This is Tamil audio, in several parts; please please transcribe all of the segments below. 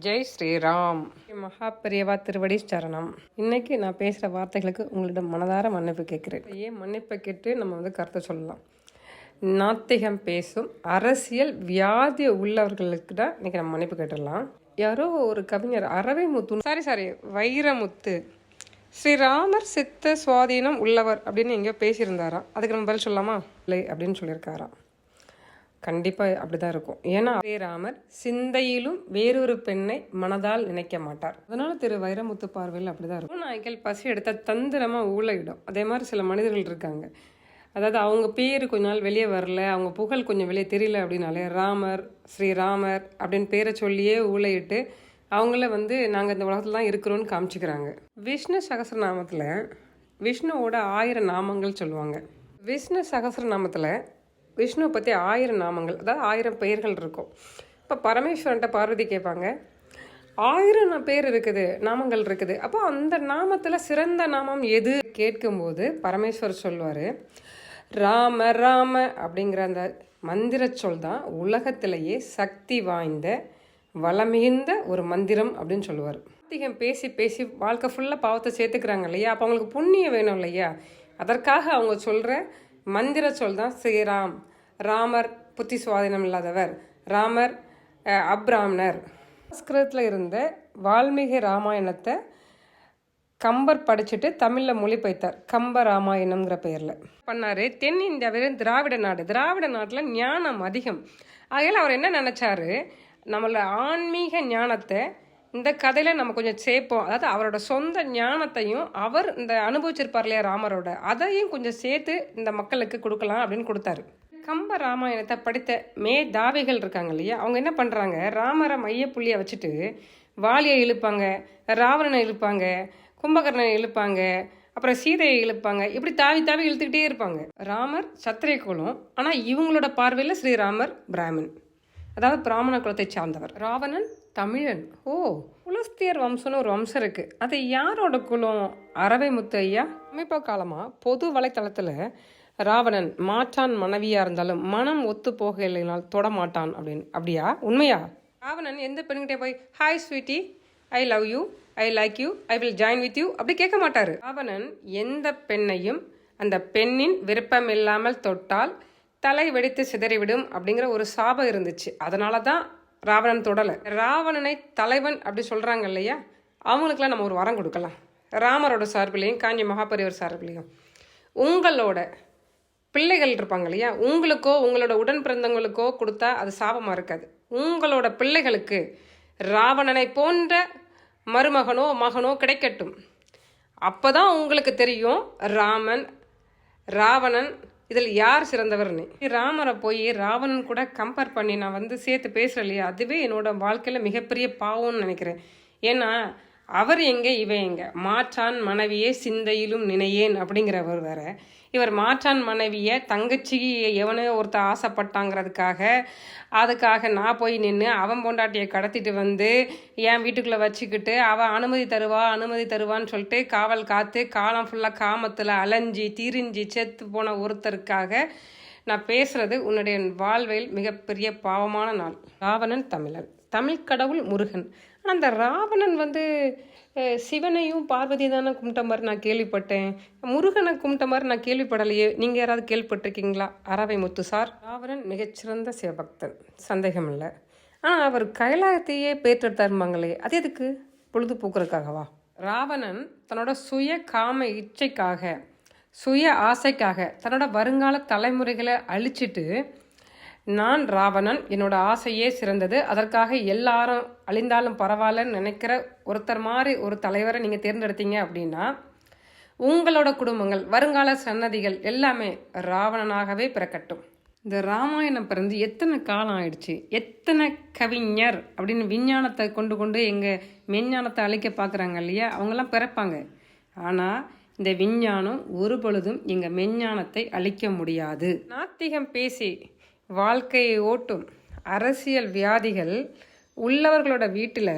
ஜெய் ஸ்ரீராம். மகாபெரியவா திருவடி சரணம் இன்னைக்கு நான் பேசுகிற வார்த்தைகளுக்கு உங்களிடம் மனதார மன்னிப்பு கேட்குறேன். ஏன் மன்னிப்பை கேட்டு நம்ம வந்து கருத்தை சொல்லலாம். நாத்திகம் பேசும் அரசியல் வியாதி உள்ளவர்களுக்கு தான் இன்னைக்கு நம்ம மன்னிப்பு கேட்டுடலாம். யாரோ ஒரு கவிஞர் அறவை முத்து சாரி சாரி வைரமுத்து. ஸ்ரீராமர் சித்த சுவாதீனம் உள்ளவர் அப்படின்னு எங்கேயோ பேசியிருந்தாராம். அதுக்கு நம்ம பதில் சொல்லலாமா? இல்லை அப்படின்னு சொல்லியிருக்காராம். கண்டிப்பாக அப்படி தான் இருக்கும். ஏன்னா ஸ்ரீராமர் சிந்தையிலும் வேறொரு பெண்ணை மனதால் நினைக்க மாட்டார். அதனால திரு வைரமுத்து பார்வையில் அப்படி தான் இருக்கும். நாய்கள் பசி எடுத்த தந்திரமாக ஊழையிடும். அதே மாதிரி சில மனிதர்கள் இருக்காங்க. அதாவது அவங்க பேர் கொஞ்ச நாள் வெளியே வரல அவங்க புகழ் கொஞ்சம் வெளியே தெரியல அப்படின்னாலே ராமர் ஸ்ரீராமர் அப்படின்னு பேரை சொல்லியே ஊழையிட்டு அவங்கள வந்து நாங்கள் இந்த உலகத்தில் தான் இருக்கிறோன்னு காமிச்சிக்கிறாங்க. விஷ்ணு சகசிரநாமத்தில் விஷ்ணுவோட ஆயிரம் நாமங்கள் சொல்லுவாங்க. விஷ்ணு சகசிரநாமத்தில் விஷ்ணுவை பற்றி ஆயிரம் நாமங்கள் அதாவது ஆயிரம் பெயர்கள் இருக்கும். இப்போ பரமேஸ்வரன்ட்ட பார்வதி கேட்பாங்க. ஆயிரம் பேர் இருக்குது நாமங்கள் இருக்குது. அப்போ அந்த நாமத்தில் சிறந்த நாமம் எது? கேட்கும்போது பரமேஸ்வரர் சொல்லுவார் ராம ராம அப்படிங்கிற அந்த மந்திர சொல் தான் உலகத்திலேயே சக்தி வாய்ந்த வளமிகுந்த ஒரு மந்திரம் அப்படின்னு சொல்லுவார். அதிகம் பேசி பேசி வாழ்க்கை ஃபுல்லாக பாவத்தை சேர்த்துக்கிறாங்க இல்லையா? அப்போ அவங்களுக்கு புண்ணியம் வேணும் இல்லையா? அதற்காக அவங்க சொல்கிற மந்திர சொல் தான் ஸ்ரீராம் ராமர் புத்தி சுவாதீனம் இல்லாதவர். ராமர் அப்ராமணர். சமஸ்கிருதத்தில் இருந்த வால்மீகி ராமாயணத்தை கம்பர் படிச்சுட்டு தமிழில் மொழிபெய்த்தார் கம்ப ராமாயணம்ங்கிற பெயரில். பண்ணார் தென்னிந்தியாவில் திராவிட நாடு. திராவிட நாட்டில் ஞானம் அதிகம். ஆகையில் அவர் என்ன நினச்சாரு? நம்மளோட ஆன்மீக ஞானத்தை இந்த கதையில் நம்ம கொஞ்சம் சேர்ப்போம். அதாவது அவரோட சொந்த ஞானத்தையும் அவர் இந்த அனுபவிச்சிருப்பார் இல்லையா ராமரோட அதையும் கொஞ்சம் சேர்த்து இந்த மக்களுக்கு கொடுக்கலாம் அப்படின்னு கொடுத்தாரு. கம்ப ராமாயணத்தை படித்த மே தாவிகள் இருக்காங்க இல்லையா அவங்க என்ன பண்ணுறாங்க ராமரை மையப்புள்ளியை வச்சுட்டு வாலியை இழுப்பாங்க ராவணனை இழுப்பாங்க கும்பகர்ணனை இழுப்பாங்க அப்புறம் சீதையை இழுப்பாங்க இப்படி தாவி தாவி இழுத்துக்கிட்டே இருப்பாங்க. ராமர் சத்திரிய குலம் ஆனால் இவங்களோட பார்வையில் ஸ்ரீராமர் பிராமின் அதாவது பிராமண குலத்தை சார்ந்தவர். ராவணன் தமிழன். ஓ புலஸ்தியர் வம்சம்னு ஒரு வம்சம் இருக்கு. அது யாரோட குலம்? அரவை முத்து ஐயா சமீப காலமாக பொது வலைத்தளத்தில் ராவணன் மாற்றான் மனைவியாக இருந்தாலும் மனம் ஒத்து போகலைனால் தொட மாட்டான் அப்படின்னு. அப்படியா? உண்மையா? ராவணன் எந்த பெண்கிட்டே போய் hi sweetie I love you I like you I will join with you அப்படி கேட்க மாட்டாரு. ராவணன் எந்த பெண்ணையும் அந்த பெண்ணின் விருப்பம் இல்லாமல் தொட்டால் தலை வெடித்து சிதறிவிடும் அப்படிங்கிற ஒரு சாபம் இருந்துச்சு. அதனால தான் ராவணன் தொடலை. ராவணனை தலைவன் அப்படி சொல்கிறாங்க இல்லையா? அவங்களுக்கெல்லாம் நம்ம ஒரு வரம் கொடுக்கலாம். ராமரோட சார்பிலையும் காஞ்சி மகாபரிவர் சார்பிலையும். உங்களோட பிள்ளைகள் இருப்பாங்க இல்லையா? உங்களுக்கோ உங்களோட உடன் பிறந்தவங்களுக்கோ கொடுத்தா அது சாபமாக இருக்காது. உங்களோட பிள்ளைகளுக்கு ராவணனை போன்ற மருமகனோ மகனோ கிடைக்கட்டும். அப்போ தான் உங்களுக்கு தெரியும் ராமன் ராவணன் இதில் யார் சிறந்தவர்னு ராமரை போய் ராவணன் கூட கம்பேர் பண்ணி நான் வந்து சேர்த்து பேசுகிறேன் இல்லையா? அதுவே என்னோட வாழ்க்கையில் மிகப்பெரிய பாவம்னு நினைக்கிறேன். ஏன்னா அவர் எங்கே இவன் எங்க? மாற்றான் மனைவியே சிந்தையிலும் நினையேன் அப்படிங்கிறவர் வேற. இவர் மாற்றான் மனைவியை தங்கச்சி எவனோ ஒருத்தர் ஆசைப்பட்டாங்கிறதுக்காக அதுக்காக நான் போய் நின்று அவன் பொண்டாட்டியை கடத்திட்டு வந்து என் வீட்டுக்குள்ளே வச்சுக்கிட்டு அவன் அனுமதி தருவா அனுமதி தருவான்னு சொல்லிட்டு காவல் காத்து காலம் ஃபுல்லாக காமத்தில் அலைஞ்சி திரிஞ்சு செத்து போன ஒருத்தருக்காக நான் பேசுறது உன்னுடைய வாழ்வில் மிகப்பெரிய பாவமான நாள். ராவணன் தமிழன் தமிழ் கடவுள் முருகன். ஆனால் அந்த ராவணன் வந்து சிவனையும் பார்வதி தானே கும்பிட்ட மாதிரி நான் கேள்விப்பட்டேன். முருகனை கும்பிட்ட மாதிரி நான் கேள்விப்படலையே. நீங்கள் யாராவது கேள்விப்பட்டிருக்கீங்களா? அரவை முத்து சார். ராவணன் மிகச்சிறந்த சிவபக்தன். சந்தேகம் இல்லை. ஆனால் அவர் கைலாயத்தையே பேற்றெடுத்தாருமாங்களே அது எதுக்கு? பொழுதுபோக்குறதுக்காகவா ராவணன் தன்னோட சுய காம இச்சைக்காக சுய ஆசைக்காக தன்னோட வருங்கால தலைமுறைகளை அழிச்சிட்டு நான் ராவணன். என்னோட ஆசையே சிறந்தது. அதற்காக எல்லாரும் அழிந்தாலும் பரவாயில்லன்னு நினைக்கிற ஒருத்தர் மாதிரி ஒரு தலைவரை நீங்கள் தேர்ந்தெடுத்தீங்க அப்படின்னா உங்களோட குடும்பங்கள் வருங்கால சன்னதிகள் எல்லாமே ராவணனாகவே பிறக்கட்டும். இந்த ராமாயணம் பிறந்து எத்தனை காலம் ஆயிடுச்சு? எத்தனை கவிஞர் அப்படின்னு விஞ்ஞானத்தை கொண்டு கொண்டு எங்கள் மெஞ்ஞானத்தை அழிக்க பார்க்குறாங்க இல்லையா? அவங்கெல்லாம் பிறப்பாங்க. ஆனால் இந்த விஞ்ஞானம் ஒரு பொழுதும் எங்கள் மெஞ்ஞானத்தை அழிக்க முடியாது. நாத்திகம் பேசி வாழ்க்கையை ஓட்டும் அரசியல் வியாதிகள் உள்ளவர்களோட வீட்டில்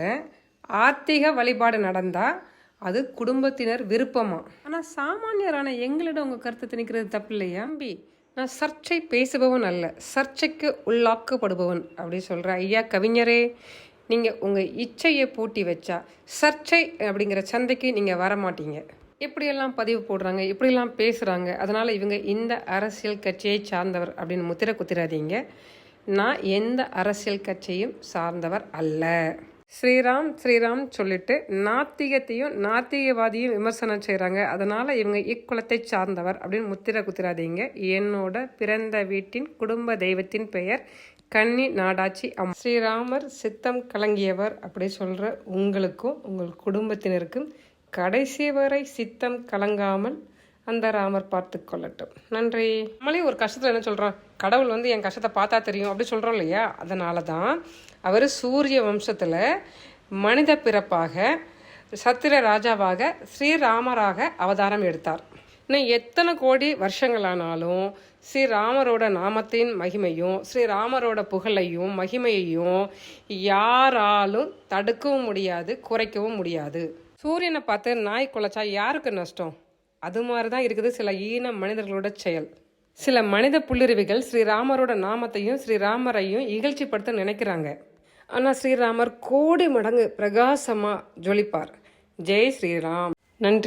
ஆத்திக வழிபாடு நடந்தால் அது குடும்பத்தினர் விருப்பமா? ஆனால் சாமானியரான எங்களிடம் உங்கள் கருத்தை திணிக்கிறது தப்பு இல்லையா அம்பி நான் சர்ச்சை பேசுபவன் அல்ல சர்ச்சைக்கு உள்ளாக்கப்படுபவன் அப்படி சொல்கிற ஐயா கவிஞரே நீங்கள் உங்கள் இச்சையை பூட்டி வச்சா சர்ச்சை அப்படிங்கிற சந்தைக்கு நீங்கள் வர மாட்டீங்க இப்படியெல்லாம் பதிவு போடுறாங்க இப்படியெல்லாம் பேசுகிறாங்க அதனால் இவங்க இந்த அரசியல் கட்சியை சார்ந்தவர் அப்படின்னு முத்திர குத்திராதீங்க. நான் எந்த அரசியல் கட்சியும் சார்ந்தவர் அல்ல. ஸ்ரீராம் ஸ்ரீராம் சொல்லிட்டு நாத்திகத்தையும் நாத்திகவாதியும் விமர்சனம் செய்கிறாங்க அதனால் இவங்க இக்குலத்தை சார்ந்தவர் அப்படின்னு முத்திர குத்திராதீங்க. என்னோட பிறந்த வீட்டின் குடும்ப தெய்வத்தின் பெயர் கன்னி நாடாச்சி அம். ஸ்ரீராமர் சித்தம் கலங்கியவர் அப்படி சொல்கிற உங்களுக்கும் உங்கள் குடும்பத்தினருக்கும் கடைசி வரை சித்தம் கலங்காமல் அந்த ராமர் பார்த்து கொள்ளட்டும். நன்றி. நம்மளே ஒரு கஷ்டத்தில் என்ன சொல்கிறோம் கடவுள் வந்து என் கஷ்டத்தை பார்த்தா தெரியும் அப்படி சொல்கிறோம் இல்லையா? அதனால தான் அவர் சூரிய வம்சத்தில் மனித பிறப்பாக சத்திர ராஜாவாக ஸ்ரீராமராக அவதாரம் எடுத்தார். இன்னும் எத்தனை கோடி வருஷங்களானாலும் ஸ்ரீராமரோட நாமத்தின் மகிமையும் ஸ்ரீராமரோட புகழையும் மகிமையையும் யாராலும் தடுக்கவும் முடியாது குறைக்கவும் முடியாது. சூரியனை பார்த்து நாய் குலைச்சா யாருக்கு நஷ்டம்? அது மாதிரி தான் இருக்குது சில ஈன மனிதர்களோட செயல். சில மனித புல்லுருவிகள் ஸ்ரீராமரோட நாமத்தையும் ஸ்ரீராமரையும் இகழ்ச்சிப்படுத்த நினைக்கிறாங்க. ஆனால் ஸ்ரீராமர் கோடி மடங்கு பிரகாசமாக ஜொலிப்பார். ஜெய் ஸ்ரீராம். நன்றி.